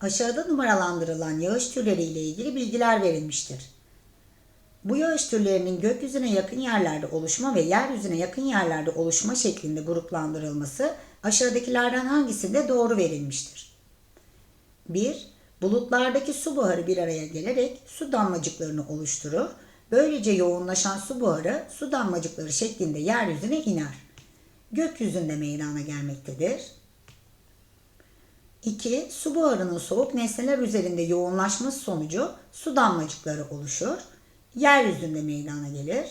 Aşağıda numaralandırılan yağış türleri ile ilgili bilgiler verilmiştir. Bu yağış türlerinin gökyüzüne yakın yerlerde oluşma ve yeryüzüne yakın yerlerde oluşma şeklinde gruplandırılması aşağıdakilerden hangisinde doğru verilmiştir? 1. Bulutlardaki su buharı bir araya gelerek su damlacıklarını oluşturur. Böylece yoğunlaşan su buharı su damlacıkları şeklinde yeryüzüne iner. Gökyüzünde meydana gelmektedir. 2. Su buharının soğuk nesneler üzerinde yoğunlaşması sonucu su damlacıkları oluşur. Yeryüzünde meydana gelir.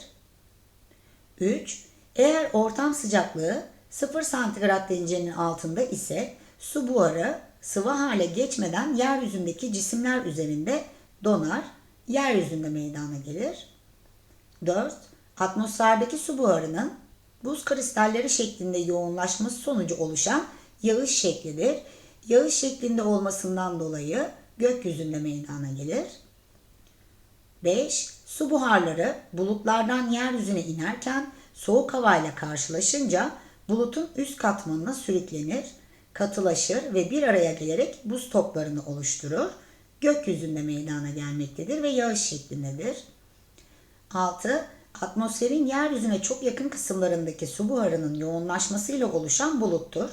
3. Eğer ortam sıcaklığı 0 santigrat derecenin altında ise su buharı sıvı hale geçmeden yeryüzündeki cisimler üzerinde donar, yeryüzünde meydana gelir. 4. Atmosferdeki su buharının buz kristalleri şeklinde yoğunlaşması sonucu oluşan yağış şeklidir. Yağış şeklinde olmasından dolayı gökyüzünde meydana gelir. 5. Su buharları bulutlardan yeryüzüne inerken soğuk havayla karşılaşınca bulutun üst katmanına sürüklenir, katılaşır ve bir araya gelerek buz toplarını oluşturur. Gökyüzünde meydana gelmektedir ve yağış şeklindedir. 6. Atmosferin yeryüzüne çok yakın kısımlarındaki su buharının yoğunlaşmasıyla oluşan buluttur.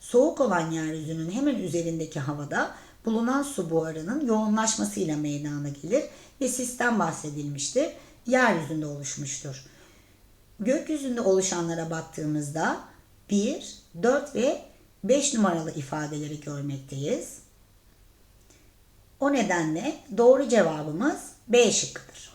Soğuk olan yeryüzünün hemen üzerindeki havada bulunan su buharının yoğunlaşmasıyla meydana gelir ve sistem bahsedilmiştir. Yeryüzünde oluşmuştur. Gökyüzünde oluşanlara baktığımızda 1, 4 ve 5 numaralı ifadeleri görmekteyiz. O nedenle doğru cevabımız B şıkkıdır.